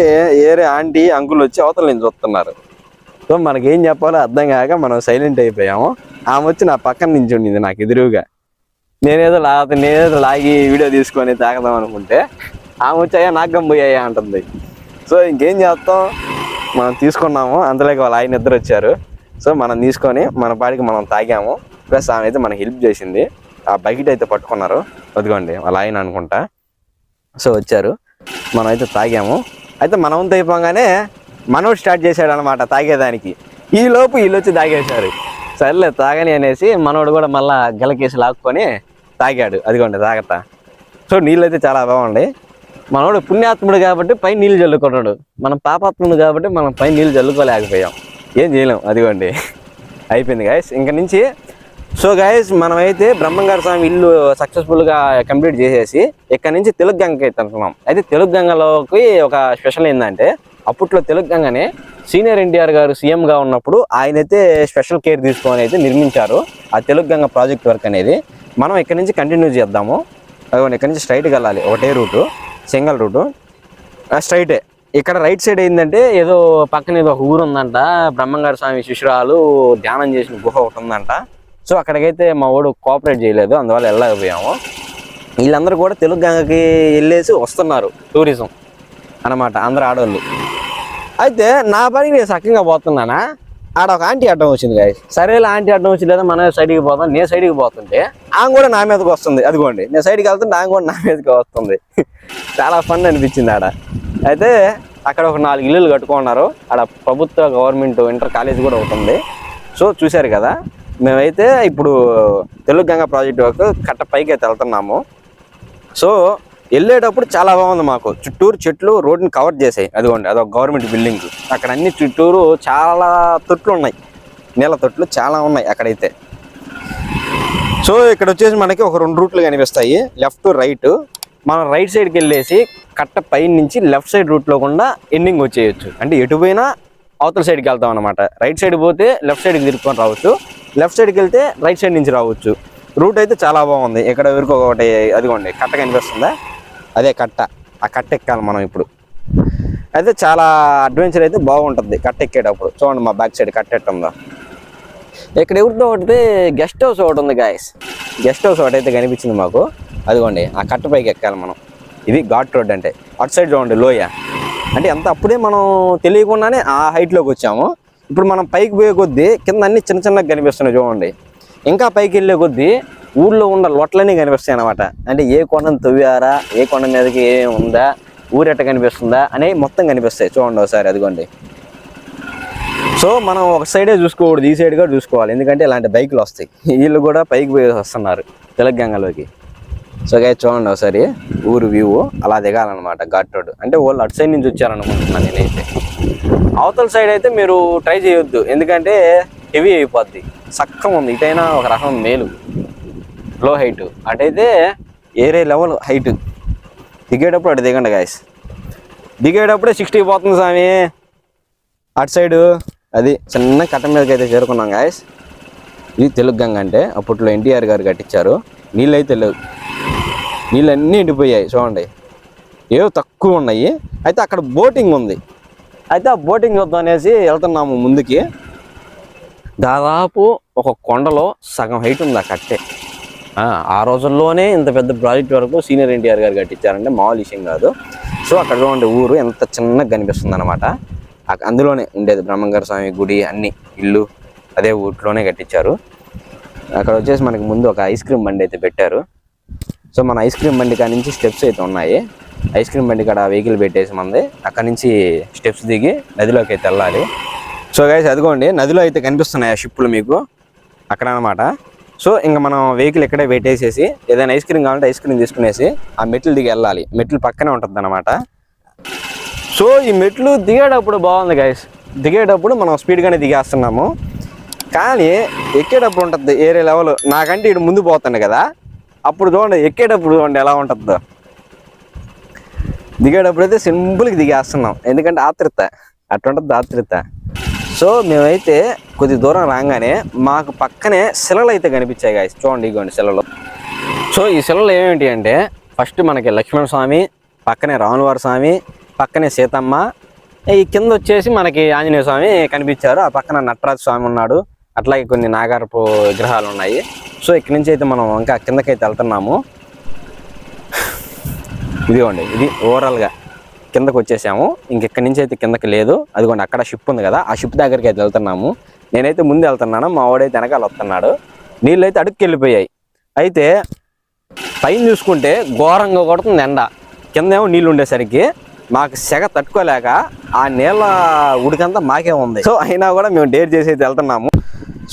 ఏరే ఆంటీ అంకుల్ వచ్చి అవతల నుంచి చూస్తున్నారు సో మనకేం చెప్పాలో అర్థం కాక మనం సైలెంట్ అయిపోయాము. ఆమె వచ్చి నా పక్కన నుంచి ఉండింది నాకు ఎదురుగా. నేనేదో లాగ నేనేదో లాగి వీడియో తీసుకొని తాగదాం అనుకుంటే ఆమె వచ్చి అయ్యా నాకు గంబోయ్యా అంటుంది. సో ఇంకేం చేస్తాం? మనం తీసుకున్నాము అంతలోకి వాళ్ళ ఆయన ఇద్దరు వచ్చారు. సో మనం తీసుకొని మన పాడికి మనం తాగాము. ప్లస్ ఆమె అయితే మనకి హెల్ప్ చేసింది. ఆ బకెట్ అయితే పట్టుకున్నారు. వదిగోండి వాళ్ళ ఆయన అనుకుంటా. సో వచ్చారు. మనం అయితే తాగాము. అయితే మన వంతు అయిపోగానే మనోడు స్టార్ట్ చేశాడు అనమాట తాగేదానికి. ఈ లోపు వీళ్ళు వచ్చి తాగేశారు. సర్లే తాగని అనేసి మనోడు కూడా మళ్ళా గెలకేసి లాక్కొని తాగాడు. అదిగోండి తాగట సో నీళ్ళు అయితే చాలా బాగుంది. మనోడు పుణ్యాత్ముడు కాబట్టి పై నీళ్ళు చల్లుకున్నాడు మనం పాపాత్ముడు కాబట్టి మనం పై నీళ్ళు చల్లుకోలేకపోయాం ఏం చేయలేం. అదిగోండి. అయిపోయింది గాయస్ ఇంక నుంచి సో గాయస్ మనమైతే బ్రహ్మంగారు స్వామి ఇల్లు సక్సెస్ఫుల్గా కంప్లీట్ చేసేసి ఇక్కడ నుంచి తెలుగు గంగకి అయితే అనుకున్నాం అయితే తెలుగు గంగలోకి ఒక స్పెషల్ ఏంటంటే అప్పట్లో తెలుగు గంగనే సీనియర్ ఎన్టీఆర్ గారు సీఎంగా ఉన్నప్పుడు ఆయన అయితే స్పెషల్ కేర్ తీసుకొని అయితే నిర్మించారు. ఆ తెలుగు గంగ ప్రాజెక్ట్ వర్క్ అనేది. మనం ఇక్కడ నుంచి కంటిన్యూ చేద్దాము. అదిగోండి ఇక్కడ నుంచి స్ట్రైట్కి వెళ్ళాలి. ఒకటే రూటు సింగిల్ రూటు. స్ట్రైటే. ఇక్కడ రైట్ సైడ్ ఏంటంటే ఏదో పక్కన ఏదో ఒక ఊరు ఉందంట. బ్రహ్మంగారి స్వామి శిష్యురాలు ధ్యానం చేసిన గుహ ఒకటి ఉందంట. సో అక్కడికైతే మా వాడు కోఆపరేట్ చేయలేదు. అందువల్ల వెళ్ళకపోయాము వీళ్ళందరూ కూడా తెలుగు గంగకి వెళ్ళేసి వస్తున్నారు టూరిజం అన్నమాట. అందరు ఆడవాళ్ళు అయితే నా పనికి నేను చక్కగా పోతున్నానా? ఆడ ఒక ఆంటీ అడ్డం వచ్చింది గాయ సరేలా ఆంటీ అడ్డం వచ్చింది లేదా మనమే సైడ్కి పోతాం నేను సైడ్కి పోతుంటే ఆమె కూడా నా మీదకి వస్తుంది. అదిగోండి నేను సైడ్కి వెళ్తుంటే ఆమె కూడా నా మీదకి వస్తుంది. చాలా ఫన్ అనిపించింది ఆడ. అయితే అక్కడ ఒక నాలుగు ఇల్లులు కట్టుకున్నారు. ఆడ ప్రభుత్వ గవర్నమెంట్ ఇంటర్ కాలేజ్ కూడా ఒకటి ఉంది. సో చూశారు కదా మేమైతే ఇప్పుడు తెలుగు గంగా ప్రాజెక్ట్ వరకు కట్ట పైకి అయితే వెళ్తున్నాము. సో వెళ్ళేటప్పుడు చాలా బాగుంది మాకు. చుట్టూరు చెట్లు రోడ్ని కవర్ చేసాయి. అదిగోండి అదొక గవర్నమెంట్ బిల్డింగ్ అక్కడ అన్ని చుట్టూరు చాలా తొట్లు ఉన్నాయి. నీళ్ళ తొట్లు చాలా ఉన్నాయి అక్కడైతే. సో ఇక్కడ వచ్చేసి మనకి ఒక రెండు రూట్లు కనిపిస్తాయి. Left right. మనం రైట్ సైడ్కి వెళ్ళేసి కట్ట పైన నుంచి లెఫ్ట్ సైడ్ రూట్లో కూడా ఎండింగ్ వచ్చేయచ్చు. అంటే ఎటు పోయినా అవతల సైడ్కి వెళ్తాం అనమాట రైట్ సైడ్ పోతే లెఫ్ట్ సైడ్కి తిరుక్కొని రావచ్చు. లెఫ్ట్ సైడ్కి వెళ్తే రైట్ సైడ్ నుంచి రావచ్చు. రూట్ అయితే చాలా బాగుంది. ఇక్కడ వరకు ఒకటి అదిగోండి కట్ట కనిపిస్తుందా? అదే కట్ట. ఆ కట్ట ఎక్కాలి మనం ఇప్పుడు. అయితే చాలా అడ్వెంచర్ అయితే బాగుంటుంది కట్ట ఎక్కేటప్పుడు చూడండి మా బ్యాక్ సైడ్ కట్టెట్టుందో ఇక్కడ ఎవరితో ఒకటి గెస్ట్ హౌస్ ఒకటి ఉంది గాయస్ గెస్ట్ హౌస్ ఒకటి అయితే కనిపించింది మాకు. అదిగోండి ఆ కట్ట పైకి ఎక్కాలి మనం. ఇది ఘాట్ రోడ్ అంటే. అటు సైడ్ చూడండి లోయ. అంటే ఎంత అప్పుడే మనం తెలియకుండానే ఆ హైట్లోకి వచ్చాము. ఇప్పుడు మనం పైకి పోయే కొద్దీ కింద అన్ని చిన్న చిన్నగా కనిపిస్తున్నాయి చూడండి. ఇంకా పైకి వెళ్ళే కొద్దీ ఊళ్ళో ఉన్న లొట్లన్నీ కనిపిస్తాయి అనమాట అంటే ఏ కొండను తవ్వారా ఏ కొండ మీదకి ఏమేమి ఉందా ఊరెట్ట కనిపిస్తుందా అనేవి మొత్తం కనిపిస్తాయి. చూడండి ఒకసారి అదిగోండి. సో మనం ఒక సైడే చూసుకోకూడదు ఈ సైడ్ కూడా చూసుకోవాలి. ఎందుకంటే ఇలాంటి బైకులు వస్తాయి. వీళ్ళు కూడా పైకి పోయి వస్తున్నారు తెలంగాణలోకి సో గా చూడండి ఒకసారి ఊరు వ్యూ అలా దిగాలన్నమాట ఘాట్ రోడ్ అంటే వాళ్ళు అటు సైడ్ నుంచి వచ్చారనుకుంటున్నాను నేనైతే. అవతల సైడ్ అయితే మీరు ట్రై చేయొద్దు. ఎందుకంటే హెవీ అయిపోద్ది. సక్కం ఉంది. ఇటైనా ఒక రకం మేలు. లో హైట్. అటైతే ఏరే లెవెల్ హైట్. దిగేటప్పుడు అటు దిగండి గాయస్ దిగేటప్పుడే సిక్స్టీ పోతుంది స్వామి. అటు సైడు అది చిన్న కట్ట మీదకి అయితే చేరుకున్నాం గాయస్ ఇది తెలుగు గంగ అంటే అప్పట్లో ఎన్టీఆర్ గారు కట్టించారు. నీళ్ళు అయితే లేవు. నీళ్ళు అన్నీ ఎండిపోయాయి చూడండి. ఏవో తక్కువ ఉన్నాయి. అయితే అక్కడ బోటింగ్ ఉంది. అయితే ఆ బోటింగ్ చూద్దాం అనేసి వెళ్తున్నాము ముందుకి. దాదాపు ఒక కొండలో సగం హైట్ ఉంది ఆ కట్టే. ఆ, రోజుల్లోనే ఇంత పెద్ద ప్రాజెక్ట్ వరకు సీనియర్ ఎన్టీఆర్ గారు కట్టించారంటే మామూలు విషయం కాదు. సో అక్కడ ఉండే ఊరు ఎంత చిన్నగా కనిపిస్తుంది అనమాట అందులోనే ఉండేది బ్రహ్మంగారు స్వామి గుడి అన్ని ఇల్లు అదే ఊర్లోనే కట్టించారు. అక్కడ వచ్చేసి మనకి ముందు ఒక ఐస్ క్రీమ్ బండి అయితే పెట్టారు. సో మన ఐస్ క్రీమ్ బండి కాడ నుంచి స్టెప్స్ అయితే ఉన్నాయి. ఐస్ క్రీమ్ బండి కాడ వెహికల్ పెట్టేసి మంది అక్కడ నుంచి స్టెప్స్ దిగి నదిలోకి అయితే వెళ్ళాలి. సో గైస్ అదిగోండి. నదిలో అయితే కనిపిస్తున్నాయి ఆ షిప్పులు మీకు. అక్కడ అనమాట సో ఇంకా మనం వెహికల్ ఇక్కడే పెట్టేసేసి ఏదైనా ఐస్ క్రీమ్ కావాలంటే ఐస్ క్రీమ్ తీసుకునేసి ఆ మెట్లు దిగి వెళ్ళాలి. మెట్లు పక్కనే ఉంటుంది అనమాట సో ఈ మెట్లు దిగేటప్పుడు బాగుంది గైస్ దిగేటప్పుడు మనం స్పీడ్గానే దిగేస్తున్నాము. కానీ ఎక్కేటప్పుడు ఉంటుంది ఏరే లెవెల్ నాకంటే ఇటు ముందు పోతుంది కదా. అప్పుడు చూడండి ఎక్కేటప్పుడు చూడండి ఎలా ఉంటుందో. దిగేటప్పుడు అయితే సింపుల్గా దిగేస్తున్నాం. ఎందుకంటే ఆత్రిత. అటువంటిది ఆత్రిత. సో మేమైతే కొద్ది దూరం రాగానే మాకు పక్కనే శిలలు అయితే కనిపించాయి గాయస్ చూడండి ఇగోండి శిలలు. సో ఈ శిలలు ఏమిటి అంటే ఫస్ట్ మనకి లక్ష్మణ స్వామి పక్కనే రాములవారి స్వామి పక్కనే సీతమ్మ. ఈ కింద వచ్చేసి మనకి ఆంజనేయ స్వామి కనిపించారు. ఆ పక్కన నటరాజ స్వామి ఉన్నాడు. అట్లాగే కొన్ని నాగారపు విగ్రహాలు ఉన్నాయి. సో ఇక్కడి నుంచి అయితే మనం ఇంకా కిందకైతే వెళ్తున్నాము. ఇదిగోండి ఇది ఓవరాల్గా. కిందకు వచ్చేసాము. ఇంకెక్కడి నుంచి అయితే కిందకి లేదు. అదిగోండి అక్కడ షిప్ ఉంది కదా ఆ షిప్ దగ్గరికి అయితే వెళ్తున్నాము. నేనైతే ముందు వెళ్తున్నాను మా వాడైతే వెనకాల వస్తున్నాడు. నీళ్ళు అయితే అడుక్కి వెళ్ళిపోయాయి. అయితే పైన చూసుకుంటే ఘోరంగా కొడుతుంది ఎండ. కిందేమో నీళ్ళు ఉండేసరికి మాకు సెగ తట్టుకోలేక ఆ నీళ్ళ ఉడికంతా మాకే ఉంది. సో అయినా కూడా మేము డేర్ చేసి అయితే వెళ్తున్నాము.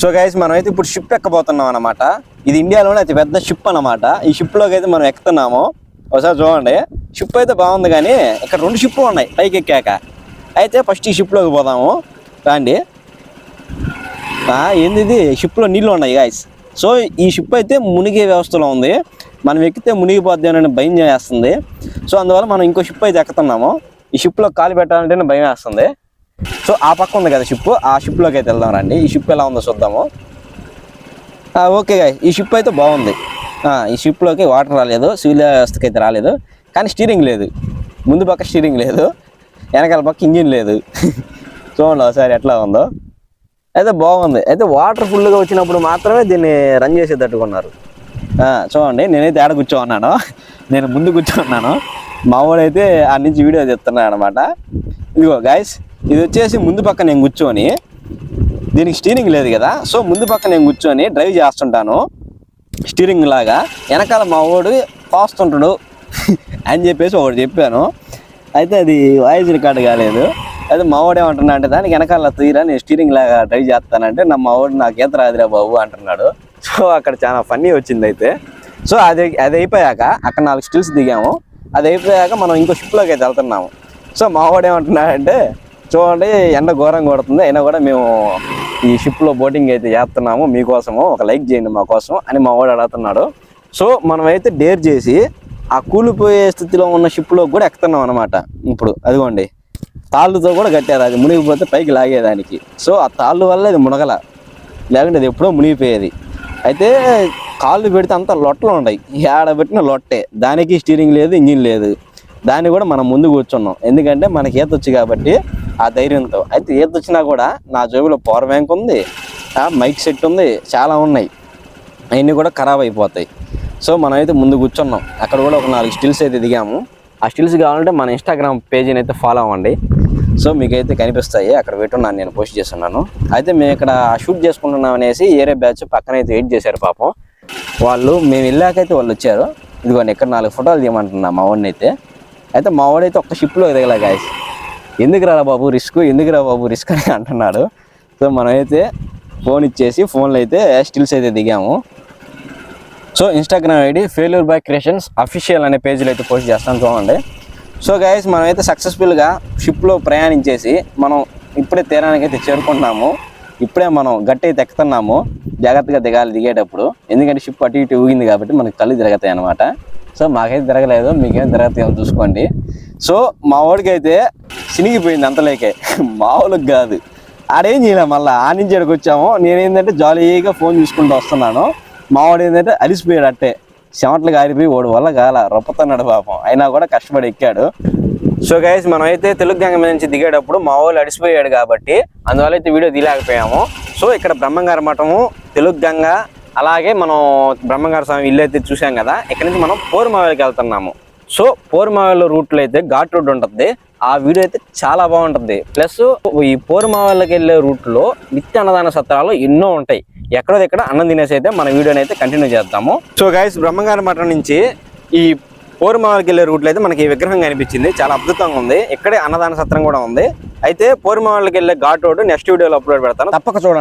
సో గైస్ మనం అయితే ఇప్పుడు షిప్ ఎక్కబోతున్నాం అనమాట ఇది ఇండియాలోనే అతి పెద్ద షిప్ అన్నమాట. ఈ షిప్లోకి అయితే మనం ఎక్కుతున్నాము. ఒకసారి చూడండి. షిప్ అయితే బాగుంది కానీ ఇక్కడ రెండు షిప్లు ఉన్నాయి పైకి ఎక్కాక. అయితే ఫస్ట్ ఈ షిప్లోకి పోదాము. రాండి. ఏంది ఇది? షిప్లో నీళ్ళు ఉన్నాయి గాయస్ సో ఈ షిప్ అయితే మునిగే వ్యవస్థలో ఉంది. మనం ఎక్కితే మునిగిపోద్ది అని భయం చేస్తుంది. సో అందువల్ల మనం ఇంకో షిప్ అయితే ఎక్కుతున్నాము. ఈ షిప్లో కాలు పెట్టాలంటేనే భయం వేస్తుంది. సో ఆ పక్క ఉంది కదా షిప్ ఆ షిప్లోకి అయితే వెళ్దాం రండి. ఈ షిప్ ఎలా ఉందో చూద్దాము. ఓకే గాయ్ ఈ షిప్ అయితే బాగుంది. ఈ షిప్లోకి వాటర్ రాలేదు సివిల్ వ్యవస్థకి అయితే రాలేదు కానీ స్టీరింగ్ లేదు. ముందు పక్క స్టీరింగ్ లేదు వెనకాల పక్క ఇంజిన్ లేదు. చూడండి ఒకసారి ఎట్లా ఉందో. అయితే బాగుంది. అయితే వాటర్ ఫుల్గా వచ్చినప్పుడు మాత్రమే దీన్ని రన్ చేసేటట్టుకున్నారు. తట్టుకున్నారు చూడండి నేనైతే ఆడ కూర్చోన్నాను. నేను ముందు కూర్చోన్నాను. మా వాడైతే ఆ నుంచి వీడియో చెప్తున్నాను అనమాట ఇదిగో గాయస్ ఇది వచ్చేసి ముందు పక్క నేను కూర్చొని దీనికి స్టీరింగ్ లేదు కదా సో ముందు పక్క నేను కూర్చొని డ్రైవ్ చేస్తుంటాను. స్టీరింగ్ లాగా వెనకాల మా వాడు పాస్తుంటాడు అని చెప్పేసి ఒకటి చెప్పాను. అయితే అది వాయిస్ రికార్డ్ కాలేదు. అయితే మా వాడు ఏమంటున్నా అంటే దానికి వెనకాల తీరా నేను స్టీరింగ్ లాగా ట్రై చేస్తానంటే నా మా వాడు నాకు ఎంత రాదురా బాబు అంటున్నాడు. సో అక్కడ చాలా ఫన్నీ వచ్చింది అయితే. సో అది అది అయిపోయాక అక్కడ నాలుగు స్టిల్స్ దిగాము. అది అయిపోయాక మనం ఇంకో షిప్లోకి అయితే వెళ్తున్నాము. సో మా వాడు ఏమంటున్నాడంటే చూడండి ఎండ ఘోరంగా కొడుతుంది. అయినా కూడా మేము ఈ షిప్లో బోటింగ్ అయితే చేస్తున్నాము. మీకోసము ఒక లైక్ చేయండి మా కోసం అని మా వాడు అడుగుతున్నాడు. సో మనమైతే డేర్ చేసి ఆ కూలిపోయే స్థితిలో ఉన్న షిప్లో కూడా ఎక్కుతున్నాం అనమాట ఇప్పుడు అదిగోండి తాళ్ళుతో కూడా కట్టారు అది మునిగిపోతే పైకి లాగేదానికి. సో ఆ తాళ్ళు వల్ల ఇది మునగల. లేకుంటే అది ఎప్పుడో మునిగిపోయేది. అయితే కాళ్ళు పెడితే అంత లొట్టలు ఉన్నాయి. ఏడ పెట్టిన లొట్టే. దానికి స్టీరింగ్ లేదు ఇంజిన్ లేదు. దాన్ని కూడా మనం ముందు కూర్చున్నాం. ఎందుకంటే మనకి ఈత వచ్చు కాబట్టి ఆ ధైర్యంతో. అయితే ఈత వచ్చినా కూడా నా జేబులో పవర్ బ్యాంక్ ఉంది మైక్ సెట్ ఉంది చాలా ఉన్నాయి. అవన్నీ కూడా ఖరాబ్ అయిపోతాయి. సో మనమైతే ముందు కూర్చున్నాం. అక్కడ కూడా ఒక నాలుగు స్టిల్స్ అయితే దిగాము. ఆ స్టిల్స్ కావాలంటే మన ఇన్స్టాగ్రామ్ పేజీని అయితే ఫాలో అవ్వండి. సో మీకైతే కనిపిస్తాయి. అక్కడ పెట్టున్నాను నేను పోస్ట్ చేస్తున్నాను. అయితే మేము ఇక్కడ షూట్ చేసుకుంటున్నాం అనేసి ఏరే బ్యాచ్ పక్కన అయితే వెయిట్ చేశారు పాపం. వాళ్ళు మేము వెళ్ళాకైతే వాళ్ళు వచ్చారు. ఇదిగోండి ఇక్కడ నాలుగు ఫోటోలు తీయమంటున్నా మా వాడిని అయితే అయితే మా వాడైతే ఒక్క షిప్లో దిగలే గాయస్ ఎందుకు రా బాబు రిస్క్? ఎందుకు రా బాబు రిస్క్ అని అంటున్నాడు. సో మనమైతే ఫోన్ ఇచ్చేసి ఫోన్లో అయితే స్టిల్స్ అయితే దిగాము. So Instagram ID failure by creations official అనే పేజీలో అయితే పోస్ట్ చేస్తాను చూడండి. సో గైస్ మనమైతే సక్సెస్ఫుల్గా షిప్లో ప్రయాణించేసి మనం ఇప్పుడే తీరానికి అయితే చేరుకుంటున్నాము ఇప్పుడే మనం గట్టి అయితే ఎక్కుతున్నాము. జాగ్రత్తగా దిగాలి దిగేటప్పుడు. ఎందుకంటే షిప్ అటు ఇటు ఊగింది కాబట్టి మనకి కళ్ళు తిరగతాయి అనమాట సో మాకైతే తిరగలేదు మీకేం తిరగతాయో చూసుకోండి. సో మా వాడికి అయితే చినిగిపోయింది అంతలేకే. మామూలుగా కాదు. ఆడేం చేయలేం మళ్ళీ. ఆ నుంచి ఇక్కడికి వచ్చాము. నేనేంటంటే జాలీగా ఫోన్ చూసుకుంటూ వస్తున్నాను. మావాడు ఏంటంటే అలిసిపోయాడు అట్టే. చెమట్లు కారిపోయి వాడు వల్ల కాల. రొప్పతన్నాడు పాపం. అయినా కూడా కష్టపడి ఎక్కాడు. సో గైస్ మనం అయితే తెలుగు గంగ మీద నుంచి దిగేటప్పుడు మా వాళ్ళు అడిసిపోయాడు కాబట్టి అందువల్ల అయితే వీడియో దిగలేకపోయాము సో ఇక్కడ బ్రహ్మంగారి మఠము తెలుగు గంగ అలాగే మనం బ్రహ్మంగారి స్వామి ఇల్లు అయితే చూసాం కదా. ఇక్కడ నుంచి మనం పోరుమావిలకి వెళ్తున్నాము. సో పోరుమావిల రూట్లో అయితే ఘాట్ రోడ్ ఉంటుంది. ఆ వీడియో అయితే చాలా బాగుంటుంది. ప్లస్ ఈ పోరుమావిలకి వెళ్ళే రూట్లో నిత్య అన్నదాన సత్రాలు ఎన్నో ఉంటాయి. ఎక్కడో ఎక్కడ అన్నం తినేసి అయితే మన వీడియోని అయితే కంటిన్యూ చేద్దాము. సో గైస్ బ్రహ్మంగారి మఠం నుంచి ఈ పోరుమావిలకి వెళ్ళే రూట్లో అయితే మనకి ఈ విగ్రహం కనిపించింది. చాలా అద్భుతంగా ఉంది. ఇక్కడే అన్నదాన సత్రం కూడా ఉంది. అయితే పోరుమావిలకి వెళ్ళే ఘాట్ రోడ్ నెక్స్ట్ వీడియోలో అప్లోడ్ పెడతాను. తప్పక చూడండి.